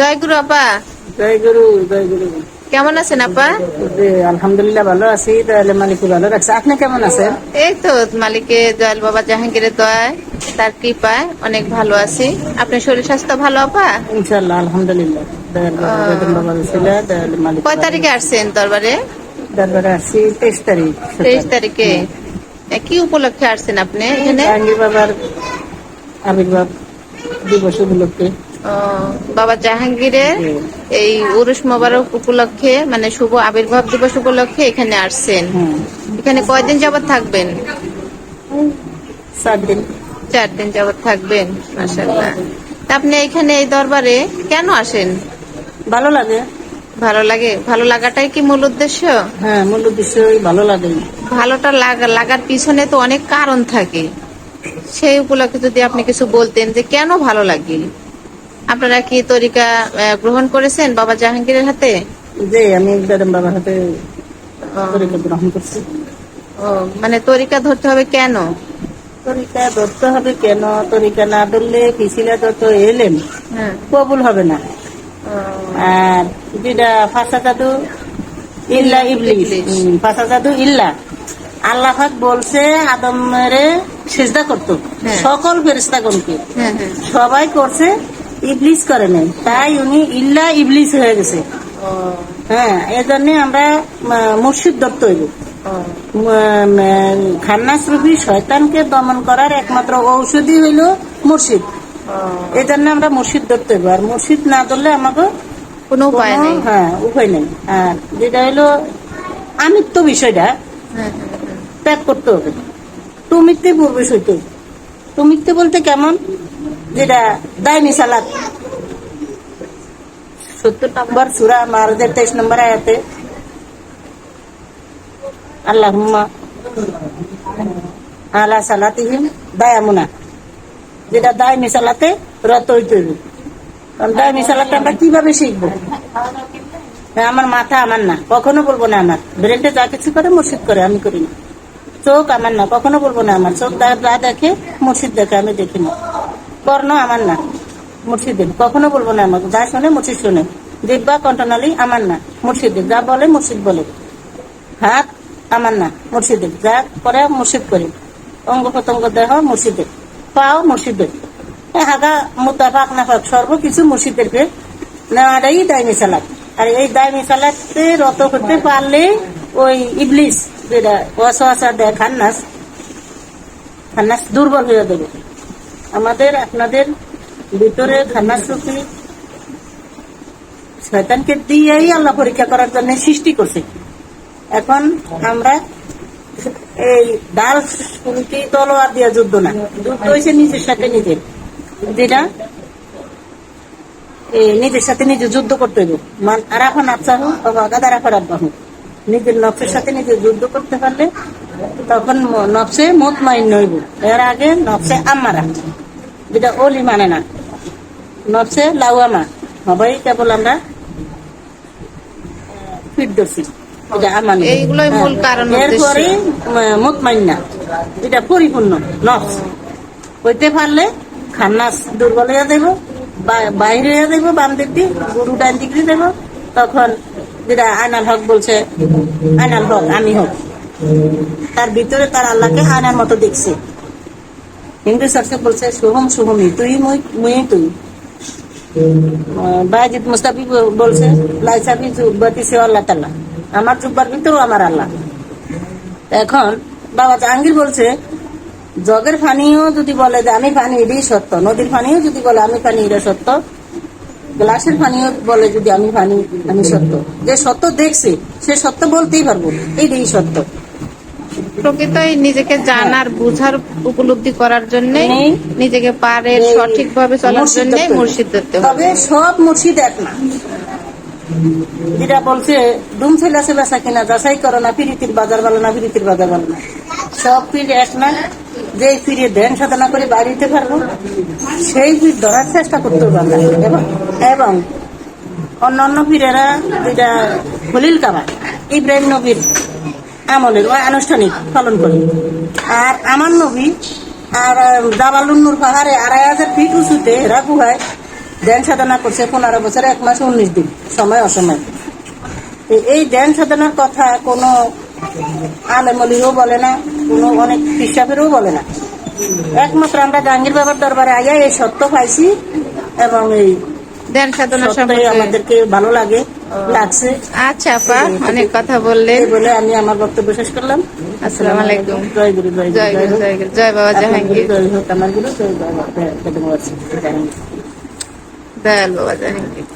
জয় গুরু আপা। জয় গুরু জয় গুরু। কেমন আছেন আপা? আলহামদুলিল্লাহ ভালো আছি। তাহলে মালিক ভালো রাখছে। আপনি কেমন আছেন? এই তো মালিকে দয়াল বাবা জাহাঙ্গীরের দয়ায় তার কৃপায় অনেক ভালো আছি। আপনার শরীর স্বাস্থ্য ভালো আপা? ইনশাল্লাহ আলহামদুলিল্লাহ। দয়াল দয়াল কয় তারিখে আসছেন দরবারে? দরবারে আসছি তেইশ তারিখ তেইশ তারিখে। কি উপলক্ষে আসছেন আপনি এখানে? বাবার আবির্ভাব দিবস উপলক্ষে। বাবা জাহাঙ্গীরের এই উরুস মোবারক উপলক্ষে মানে শুভ আবির্ভাব দিবস উপলক্ষে এখানে আসছেন। এখানে কয়দিন যাবত থাকবেন? দিন। চার দিন যাবত থাকবেন মাসাল্লাহ আপনি এখানে এই দরবারে কেন আসেন? ভালো লাগে। ভালো লাগে? ভালো লাগাটাই কি মূল উদ্দেশ্য? হ্যাঁ মূল উদ্দেশ্যই ভালো লাগে। ভালোটা লাগার পিছনে তো অনেক কারণ থাকে। সেই উপলক্ষে যদি আপনি কিছু বলতেন যে কেন ভালো লাগে? আপনারা কি তরিকা গ্রহণ করেছেন বাবা জাহাঙ্গীরের হাতে? যে আমি বেদম বাবার হাতে তরিকা গ্রহণ করছি। ও, মানে তরিকা ধরতে হবে কেন? তরিকা ধরতে হবে কেন? তরিকা না ধরলে পিছিলা যত এলেন। হ্যাঁ। কবুল হবে না। আর যেটা ফাঁসা জাদু ইল্লা ইবলিস। ফাঁসা জাদু ইল্লা। আল্লাহ বলছে আদমেরে সেজদা করতো। হ্যাঁ। সকল ফেরিস্তাগণকে হ্যাঁ। সবাই করছে ইবলিস করে নাই। তাই উনি ইল্লা ইবলিস হয়ে গেছে। হ্যাঁ এই জন্য আমরা মুর্শিদ দত্ত হইব। খান্নাস রূপী শয়তানকে দমন করার একমাত্র ঔষধি হইল মুর্শিদ। এই জন্য আমরা মুর্শিদ ধরতে হইব। আর মুর্শিদ না ধরলে আমাকে কোনো উপায় নেই। হ্যাঁ উপায় নেই। আর যেটা হলো আমিত্ব বিষয়টা হ্যাঁ, হ্যাঁ, হ্যাঁ। ত্যাগ করতে হবে। তুমিতে পূর্বে সইতে তুমিতে বলতে কেমন? যেটা দায়নি সালাত সত্তর নম্বর সুরা মারদের তেইশ নম্বর আয়াতে। আল্লাহ আলা সালাতিহিম দায়ামুনা। যেটা দায় মিসালাতে রত হইবে। কারণ দায় মিসালাতে আমরা কীভাবে শিখব? আমার মাথা আমার না। কখনো বলব না আমার। ব্রেনটা যা কিছু করে, মুর্শিদ করে, আমি করি না। চোখ আমার না, কখনো বলব না আমার চোখ। যা- দেখে মুর্শিদ দেখে আমি দেখি না কর্ণ আমার না মুর্শিদের কখনো বলব না আমাকে, যা শোনে মুর্শিদ শোনে। দিব্যা কণ্ঠনালী আমার না মুর্শিদের যা বলে মুর্শিদ বলে। হাত আমার না মুর্শিদের যা করে মুর্শিদ করে। অঙ্গ প্রত্যঙ্গ দেহ মুর্শিদের পাও মুর্শিদের হাগা মুতা পাক না পাক সর্বকিছু মুর্শিদেরকে নেওয়াটাই দায় মিসালাত আর এই দায় মিসালাতে রত করতে পারলে ওই ইবলিস দুর্বল হয়ে দেবে আমাদের, আপনাদের ভিতরে খান্নাস রূপী শয়তানকে দিয়েই আল্লাহ পরীক্ষা করার জন্য সৃষ্টি করছে। এখন আমরা এই ডাল কি তলোয়ার দিয়া যুদ্ধ না। যুদ্ধ হয়েছে নিজের সাথে নিজের। যেটা নিজের সাথে নিজে যুদ্ধ করতে হইব। মান আরাফা নাফসাহু বাবা গাদার আফার আব্বাহু নিজের নফসের সাথে নিজে যুদ্ধ করতে পারলে তখন নফসে মত মাইন্য হইব। এর আগে নফসে আমারা যেটা ওলি মানে না। নফসে লাউয়ামা সবাই কেবল আমরা ফিট এটা আমানি মুতমাইন্না যেটা পরিপূর্ণ নফস। হইতে পারলে খান্নাস দুর্বল হয়ে দেব বাইরে হয়ে দেব বাম দিক দিয়ে গরু ডান দিক দিয়ে দেব তখন যেটা আয়নাল হক বলছে, আয়নাল হক, আমি হক। তার ভিতরে তার আল্লাহকে আয়নার মতো দেখছে। হিন্দু সরসে বলছে শুভম শুভমি তুই মুই তুই। বাজিদ মুস্তাফি বলছে লাইসাফি জুব্বাতি সে আল্লাহ তাল্লাহ আমার জুব্বার ভিতরেও আমার আল্লাহ। এখন বাবা জাহাঙ্গীর বলছে, জগের পানিও যদি বলে যে আমি পানি এটাই সত্য, নদীর পানিও যদি বলে আমি পানি এটা সত্য গ্লাসের পানিও বলে যদি আমি পানি আমি সত্য। যে সত্য দেখছে সে সত্য বলতেই পারব। এইটাই সত্য। প্রকৃতই নিজেকে জানার বুঝার উপলব্ধি করার জন্য নিজেকে পারে সঠিকভাবে চলার জন্য মুর্শিদ ধরতে তবে সব মুর্শিদ এক না। যেটা বলছে ডুম যাচাই করো না পিরিতির বাজার ভালো না পিরিতির বাজার ভালো না। সব পীর এক না। যে পীরে ধ্যান সাধনা করে বাড়িতে পারব সেই পীর ধরার চেষ্টা করতে হবে আমরা এবং এবং অন্যান্য পীরেরা যেটা হলিল কাবা ইব্রাহিম নবীর আমলের ওই আনুষ্ঠানিক পালন করি। আর আমার নবী আর জাবালুন্নুর পাহাড়ে আড়াই হাজার ফিট উঁচুতে রাখু হয়, ধ্যান সাধনা করছে পনেরো বছর এক মাস উনিশ দিন, সময় অসময়। এই ধ্যান সাধনার কথা কোনো আলেমলিও বলে না, কোনো অনেক হিসাবেরও বলে না। একমাত্র আমরা জাহাঙ্গীর বাবার দরবারে আগে এই সত্য পাইছি এবং এই ধ্যান সাধনা সম্পর্কে আমাদেরকে ভালো লাগে লাগছে। আচ্ছা আপা অনেক কথা বললেন। বলে আমি আমার বক্তব্য শেষ করলাম। আসসালামু আলাইকুম। জয় গুরু জয় জয় গুরু জয় গুরু। জয় বাবা জাহাঙ্গীর। জয় হোক আমার গুরু জয় বাবা দয়াল বাবা জাহাঙ্গীর।